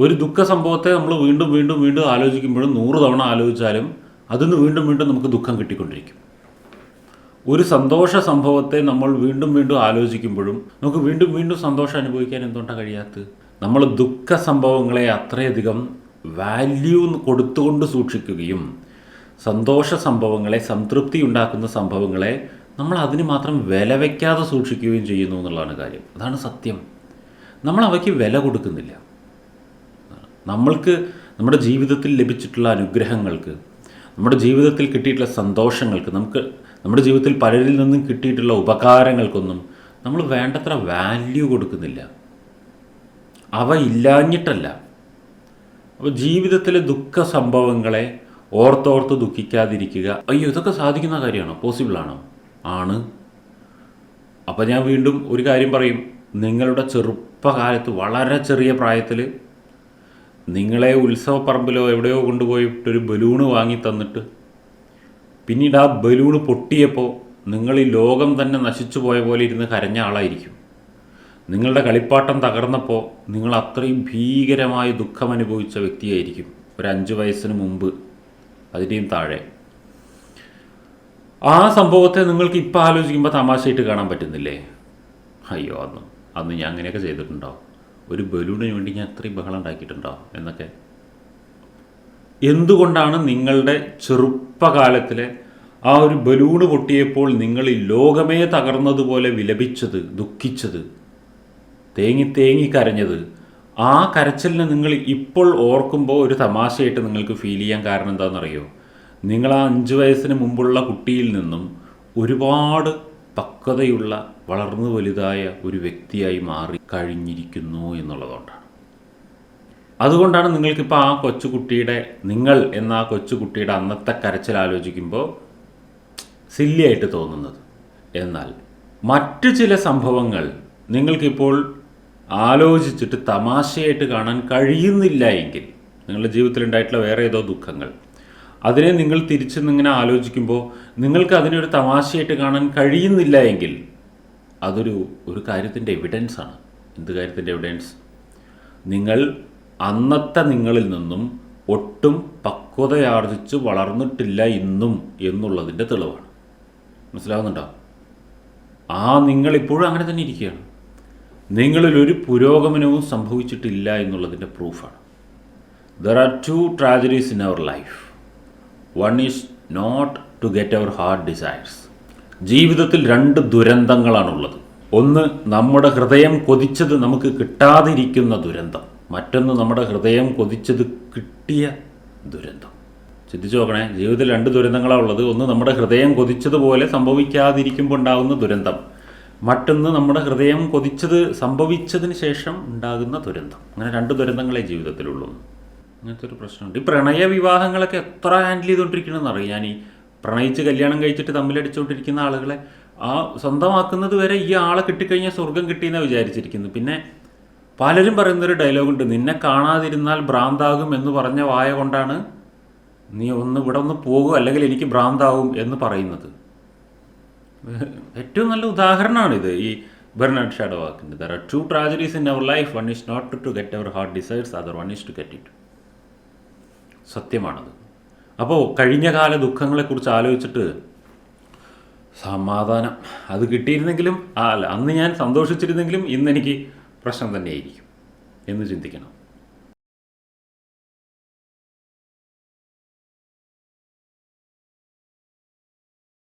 ഒരു ദുഃഖ സംഭവത്തെ നമ്മൾ വീണ്ടും വീണ്ടും വീണ്ടും ആലോചിക്കുമ്പോഴും നൂറ് തവണ ആലോചിച്ചാലും അതിന്ന് വീണ്ടും വീണ്ടും നമുക്ക് ദുഃഖം കിട്ടിക്കൊണ്ടിരിക്കും. ഒരു സന്തോഷ സംഭവത്തെ നമ്മൾ വീണ്ടും വീണ്ടും ആലോചിക്കുമ്പോഴും നമുക്ക് വീണ്ടും വീണ്ടും സന്തോഷം അനുഭവിക്കാൻ എന്തുകൊണ്ടാണ് കഴിയാത്തത്? നമ്മൾ ദുഃഖ സംഭവങ്ങളെ അത്രയധികം വാല്യൂ കൊടുത്തുകൊണ്ട് സൂക്ഷിക്കുകയും സന്തോഷ സംഭവങ്ങളെ സംതൃപ്തി ഉണ്ടാക്കുന്ന സംഭവങ്ങളെ നമ്മൾ അതിന് മാത്രം വില വയ്ക്കാതെ സൂക്ഷിക്കുകയും ചെയ്യുന്നു എന്നുള്ളതാണ് കാര്യം. അതാണ് സത്യം. നമ്മൾ അവയ്ക്ക് വില കൊടുക്കുന്നില്ല. നമ്മൾക്ക് നമ്മുടെ ജീവിതത്തിൽ ലഭിച്ചിട്ടുള്ള അനുഗ്രഹങ്ങൾക്ക് നമ്മുടെ ജീവിതത്തിൽ കിട്ടിയിട്ടുള്ള സന്തോഷങ്ങൾക്ക് നമുക്ക് നമ്മുടെ ജീവിതത്തിൽ പലരിൽ നിന്നും കിട്ടിയിട്ടുള്ള ഉപകാരങ്ങൾക്കൊന്നും നമ്മൾ വേണ്ടത്ര വാല്യൂ കൊടുക്കുന്നില്ല. അവ ഇല്ലാഞ്ഞിട്ടല്ല. അപ്പോൾ ജീവിതത്തിലെ ദുഃഖ സംഭവങ്ങളെ ഓർത്തോർത്ത് ദുഃഖിക്കാതിരിക്കുക. അയ്യോ ഇതൊക്കെ സാധിക്കുന്ന കാര്യമാണോ? പോസിബിളാണോ ആണ്? അപ്പോൾ ഞാൻ വീണ്ടും ഒരു കാര്യം പറയും. നിങ്ങളുടെ ചെറുപ്പകാലത്ത് വളരെ ചെറിയ പ്രായത്തിൽ നിങ്ങളെ ഉത്സവപ്പറമ്പിലോ എവിടെയോ കൊണ്ടുപോയിട്ട് ഒരു ബലൂണ് വാങ്ങി തന്നിട്ട് പിന്നീട് ആ ബലൂണ് പൊട്ടിയപ്പോൾ നിങ്ങൾ ഈ ലോകം തന്നെ നശിച്ചു പോയ പോലെ ഇരുന്ന് കരഞ്ഞ ആളായിരിക്കും. നിങ്ങളുടെ കളിപ്പാട്ടം തകർന്നപ്പോൾ നിങ്ങൾ അത്രയും ഭീകരമായ ദുഃഖം അനുഭവിച്ച വ്യക്തിയായിരിക്കും. ഒരു അഞ്ച് വയസ്സിന് മുമ്പ് അതിന്റെയും താഴെ. ആ സംഭവത്തെ നിങ്ങൾക്ക് ഇപ്പോൾ ആലോചിക്കുമ്പോൾ തമാശയായിട്ട് കാണാൻ പറ്റുന്നില്ലേ? അയ്യോ അന്ന് അന്ന് ഞാൻ അങ്ങനെയൊക്കെ ചെയ്തിട്ടുണ്ടോ ഒരു ബലൂണിന് വേണ്ടി ഞാൻ അത്രയും ബഹളം ഉണ്ടാക്കിയിട്ടുണ്ടോ എന്നൊക്കെ. എന്തുകൊണ്ടാണ് നിങ്ങളുടെ ചെറുപ്പകാലത്തിലെ ആ ഒരു ബലൂണ് പൊട്ടിയപ്പോൾ നിങ്ങൾ ഈ ലോകമേ തകർന്നതുപോലെ വിലപിച്ചത് ദുഃഖിച്ചത് തേങ്ങി തേങ്ങി കരഞ്ഞത്? ആ കരച്ചിലിനെ നിങ്ങൾ ഇപ്പോൾ ഓർക്കുമ്പോൾ ഒരു തമാശയായിട്ട് നിങ്ങൾക്ക് ഫീൽ ചെയ്യാൻ കാരണം എന്താണെന്നറിയോ? നിങ്ങൾ ആ അഞ്ച് വയസ്സിന് മുമ്പുള്ള കുട്ടിയിൽ നിന്നും ഒരുപാട് പക്വതയുള്ള വളർന്നു വലുതായ ഒരു വ്യക്തിയായി മാറി. കഴിഞ്ഞിരിക്കുന്നു എന്നുള്ളതുകൊണ്ടാണ്. അതുകൊണ്ടാണ് നിങ്ങൾക്കിപ്പോൾ ആ കൊച്ചുകുട്ടിയുടെ നിങ്ങൾ എന്ന ആ കൊച്ചുകുട്ടിയുടെ അന്നത്തെ കരച്ചിൽ ആലോചിക്കുമ്പോൾ സില്ലിയായിട്ട് തോന്നുന്നത്. എന്നാൽ മറ്റു ചില സംഭവങ്ങൾ നിങ്ങൾക്കിപ്പോൾ ആലോചിച്ചിട്ട് തമാശയായിട്ട് കാണാൻ കഴിയുന്നില്ല എങ്കിൽ നിങ്ങളുടെ ജീവിതത്തിലുണ്ടായിട്ടുള്ള വേറെ ഏതോ ദുഃഖങ്ങൾ അതിനെ നിങ്ങൾ തിരിച്ച് ആലോചിക്കുമ്പോൾ നിങ്ങൾക്ക് അതിനൊരു തമാശയായിട്ട് കാണാൻ കഴിയുന്നില്ല എങ്കിൽ അതൊരു ഒരു കാര്യത്തിന്റെ എവിഡൻസ് ആണ്. എന്ത് കാര്യത്തിന്റെ എവിഡൻസ് നിങ്ങൾ അന്നത്തെ നിങ്ങളിൽ നിന്നും ഒട്ടും പക്വതയാർജിച്ച് വളർന്നിട്ടില്ല ഇന്നും എന്നുള്ളതിന്റെ തെളിവാണ്. മനസ്സിലാവുന്നുണ്ടോ? ആ നിങ്ങളിപ്പോഴും അങ്ങനെ തന്നെ ഇരിക്കുകയാണ്. നിങ്ങളിൽ ഒരു പുരോഗമനവും സംഭവിച്ചിട്ടില്ല എന്നുള്ളതിന്റെ പ്രൂഫാണ് there are two tragedies in our life one is not to get our heart desires ജീവിതത്തിൽ രണ്ട് ദുരന്തങ്ങളാണുള്ളത്. ഒന്ന് നമ്മുടെ ഹൃദയം കൊതിച്ചത് നമുക്ക് കിട്ടാതിരിക്കുന്ന ദുരന്തം. മറ്റൊന്ന് നമ്മുടെ ഹൃദയം കൊതിച്ചത് കിട്ടിയ ദുരന്തം. ചിന്തിച്ചു നോക്കണേ ജീവിതത്തിൽ രണ്ട് ദുരന്തങ്ങളാണ് ഉള്ളത്. ഒന്ന് നമ്മുടെ ഹൃദയം കൊതിച്ചതുപോലെ സംഭവിക്കാതിരിക്കുമ്പോൾ ഉണ്ടാകുന്ന ദുരന്തം. മറ്റൊന്ന് നമ്മുടെ ഹൃദയം കൊതിച്ചത് സംഭവിച്ചതിന് ശേഷം ഉണ്ടാകുന്ന ദുരന്തം. അങ്ങനെ രണ്ട് ദുരന്തങ്ങളെ ജീവിതത്തിലുള്ളൂ. അങ്ങനത്തെ ഒരു പ്രശ്നമുണ്ട്. ഈ പ്രണയ വിവാഹങ്ങളൊക്കെ എത്ര ഹാൻഡിൽ ചെയ്തുകൊണ്ടിരിക്കണമെന്ന് അറിയാം. ഞാൻ ഈ പ്രണയിച്ച് കല്യാണം കഴിച്ചിട്ട് തമ്മിലടിച്ചുകൊണ്ടിരിക്കുന്ന ആളുകളെ ആ സ്വന്തമാക്കുന്നത് വരെ ഈ ആളെ കിട്ടിക്കഴിഞ്ഞാൽ സ്വർഗം കിട്ടിയെന്നാണ് വിചാരിച്ചിരിക്കുന്നു. പിന്നെ പലരും പറയുന്നൊരു ഡയലോഗുണ്ട് നിന്നെ കാണാതിരുന്നാൽ ഭ്രാന്താകും എന്ന് പറഞ്ഞ വായ കൊണ്ടാണ് നീ ഒന്ന് ഇവിടെ ഒന്ന് പോകും അല്ലെങ്കിൽ എനിക്ക് ഭ്രാന്താവും എന്ന് പറയുന്നത്. ഏറ്റവും നല്ല ഉദാഹരണമാണിത് ഈ ബെർണാഡ് ഷാഡോ വാക്കിന്റെ. There are two tragedies in our life one is not to get our heart desires other one is to get it സത്യമാണത്. അപ്പോൾ കഴിഞ്ഞ കാല ദുഃഖങ്ങളെക്കുറിച്ച് ആലോചിച്ചിട്ട് സമാധാനം. അത് കിട്ടിയിരുന്നെങ്കിലും അല്ല അന്ന് ഞാൻ സന്തോഷിച്ചിരുന്നെങ്കിലും ഇന്നെനിക്ക് പ്രശ്നം തന്നെയായിരിക്കും എന്ന് ചിന്തിക്കണം.